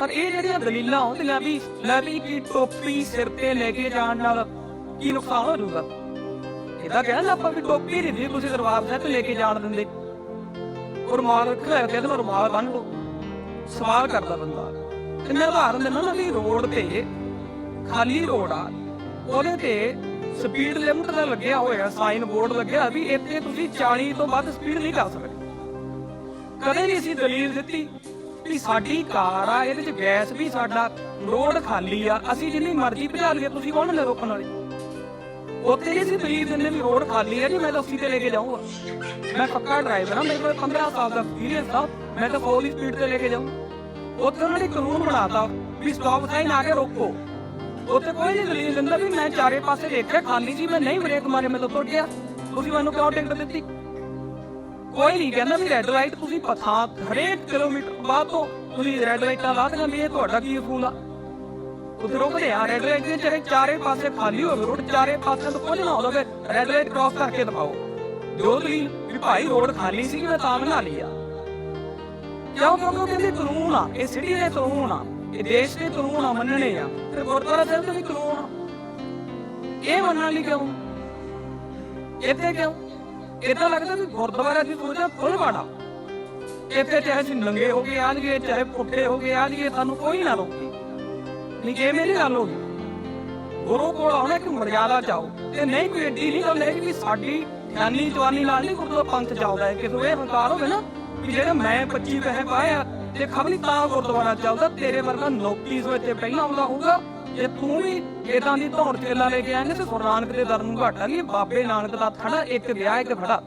ਪਰ ਇਹ ਜਿਹੜੀਆਂ ਦਲੀਲਾਂ ਹੁੰਦੀਆਂ ਵੀ ਲੈ ਵੀ ਕੀ ਟੋਪੀ ਸਿਰ ਤੇ ਲੈ ਕੇ ਜਾਣ ਨਾਲ ਕੀ ਨੁਕਸਾਨ ਹੋ ਜਾਊਗਾ? ਇਹਦਾ ਕਹਿਣਾ ਆਪਾਂ ਵੀ ਟੋਪੀ ਨਹੀਂ ਦੀ ਤੁਸੀਂ ਦਰਬਾਰ ਸਾਹਿਬ ਤੇ ਲੈ ਕੇ ਜਾਣ ਦਿੰਦੇ। ਰੁਮਾਲ ਰੱਖਿਆ ਕਹਿੰਦੇ ਮੈਂ ਰੁਮਾਲ ਬੰਨ ਲਓ। ਸਵਾਲ ਕਰਦਾ ਬੰਦਾ ਤੇ ਮੈਂ ਉਦਾਹਰਨ ਨਾ ਵੀ ਰੋਡ ਤੇ, ਖਾਲੀ ਰੋਡ ਆ, ਉਹਦੇ ਤੇ ਸਪੀਡ ਲਿਮਟ ਦਾ ਲੱਗਿਆ ਹੋਇਆ ਸਾਈਨ ਬੋਰਡ ਲੱਗਿਆ ਵੀ ਇੱਥੇ ਤੁਸੀਂ 40 ਤੋਂ ਵੱਧ ਸਪੀਡ ਨਹੀਂ ਕਰ ਸਕਦੇ। ਕਦੇ ਨਹੀਂ ਅਸੀਂ ਦਲੀਲ ਦਿੱਤੀ। ਵੀ ਸਾਡੀ ਕਾਰ ਆ, ਇਹਦੇ ਚ ਗੈਸ ਵੀ ਸਾਡਾ ਰੋਡ ਖਾਲੀ ਆ, ਅਸੀਂ ਜਿੰਨੀ ਮਰਜ਼ੀ ਭਜਾ ਲਈਏ, ਤੁਸੀਂ ਕੌਣ ਨੇ ਰੋਕਣ ਵਾਲੇ? ਉੱਥੇ ਹੀ ਅਸੀਂ ਦਲੀਲ ਦਿੰਦੇ ਵੀ ਰੋਡ ਖਾਲੀ ਆ ਜੀ, ਮੈਂ ਤਾਂ ਤੇ ਲੈ ਕੇ ਜਾਊਂਗਾ। ਮੈਂ ਪੱਕਾ ਡਰਾਈਵਰ ਆ, ਮੇਰੇ ਕੋਲ 15 ਸਾਲ ਦਾ ਐਕਸਪੀਰੀਅੰਸ ਆ, ਮੈਂ ਤਾਂ ਫੁੱਲ ਸਪੀਡ ਤੇ ਲੈ ਕੇ ਜਾਊਂ। ਉੱਥੇ ਉਹਨਾਂ ਨੇ ਕਾਨੂੰਨ ਬਣਾਤਾ ਵੀ ਸਟਾਪ ਸਾਈਨ ਆ ਕੇ ਰੋਕੋ। ਉੱਥੇ ਕੋਈ ਨਹੀਂ ਦਲੀਲ ਦਿੰਦਾ ਵੀ ਮੈਂ ਚਾਰੇ ਪਾਸੇ ਦੇਖਿਆ, ਖਾਲੀ ਸੀ, ਮੈਂ ਨਹੀਂ ਬ੍ਰੇਕ ਮਾਰੇ, ਮੈਂ ਤਾਂ ਤੁਰ ਗਿਆ। ਤੁਸੀਂ ਮੈਨੂੰ ਕਿਉਂ ਟਿਕਟ ਦਿੱਤੀ? ਕੋਈ ਨਹੀਂ, ਕਹਿੰਦਾ ਵੀ ਰੈੱਡ ਲਾਈਟ ਤੁਸੀਂ ਪਥਾ ਹਰੇਕ ਕਿਲੋਮੀਟਰ ਬਾਅਦ ਤੋਂ ਤੁਸੀਂ ਰੈੱਡ ਲਾਈਟਾਂ ਲਾ ਦੇਣਾ ਵੀ ਇਹ ਤੁਹਾਡਾ ਕੀ ਅਸੂਲ ਆ? ਉੱਥੇ ਰੋਕਦੇ ਆ ਰੈੱਡ ਲਾਈਟ ਦੇ ਚਾਹੇ ਚਾਰੇ ਪਾਸੇ ਖਾਲੀ ਹੋਵੇ, ਰੋਡ ਚਾਰੇ ਪਾਸੇ ਤੋਂ ਕੁਝ ਨਾ ਹੋਵੇ ਰੈੱਡ ਲਾਈਟ ਕ੍ਰਾਸ ਕਰਕੇ ਦਿਖਾਓ। ਜੋ ਦਲੀਲ ਵੀ ਭਾਈ ਰੋਡ ਖਾਲੀ ਸੀ, ਮੈਂ ਤਾਂ ਬਣਾ ਲਈ ਆ। ਕਿਉਂ? ਕਿਉਂਕਿ ਉਹ ਕਹਿੰਦੇ ਕਾਨੂੰਨ ਆ, ਇਹ ਸਿਟੀ ਦੇ ਕਾਨੂੰਨ ਆ, ਇਹ ਦੇਸ਼ ਦੇ ਕਾਨੂੰਨ ਆ, ਮੰਨਣੇ ਆ। ਤੇ ਗੁਰਦੁਆਰਾ ਸਾਹਿਬ ਦੇ ਵੀ ਕਾਨੂੰਨ ਆ। ਇਹ ਮੰਨਣ ਲਈ ਕਿਉਂ? ਇੱਥੇ ਕਿਉਂ? ਇਦਾਂ ਲੱਗਦਾ ਵੀ ਗੁਰਦੁਆਰਾ ਦੀ ਪੂਜਾ ਫੁੱਲ ਬਾੜਾ ਇੱਥੇ ਚਾਹੇ ਅਸੀਂ ਨੰਗੇ ਹੋ ਕੇ ਆ ਚਾਹੇ ਪੁੱਠੇ ਹੋ ਕੇ ਆ ਸਾਨੂੰ ਕੋਈ ਨਾ ਰੋਕੇ। ਨਹੀਂ ਇਹ ਮੇਰੀ ਗੱਲ ਹੋ ਗੁਰੂ ਕੋਲ ਆਉਣਾ ਇੱਕ ਮਰਿਆਦਾ ਚਾਓ ਤੇ ਨਹੀਂ ਕੋਈ ਏਡੀ ਨਹੀਂ ਗੱਲ ਹੈ ਕਿ ਸਾਡੀ ਗਿਆਨੀ ਜਵਾਨੀ ਨਾਲ ਨਹੀਂ ਗੁਰਦੁਆਰਾ ਪੰਥ ਚੱਲਦਾ। ਹੈ ਕਿਸੇ ਇਹ ਹੰਕਾਰ ਹੋਵੇ ਨਾ ਕਿ ਜਿਹੜਾ ਮੈਂ 25 ਪੈਸੇ ਪਾਇਆ ਤੇ ਖਬਰੀ ਤਾਂ ਗੁਰਦੁਆਰਾ ਚੱਲਦਾ, ਤੇਰੇ ਵਰਗਾ ਨੌਕਰੀ ਸੋ ਪਹਿਲਾਂ ਆਉਂਦਾ ਹੋਊਗਾ। ਜੇ ਤੂੰ ਵੀ ਇਦਾਂ ਦੀ ਧੌਣ ਚੇਲਾ ਲੈ ਕੇ ਆਏਂਗੇ ਤੇ ਗੁਰੂ ਨਾਨਕ ਦੇ ਦਰ ਨੂੰ ਘਾਟਾ ਨਹੀਂ ਬਾਬੇ ਨਾਨਕ ਦਾ ਖੜਾ ਇੱਕ ਵਿਆਹ ਇੱਕ ਖੜਾ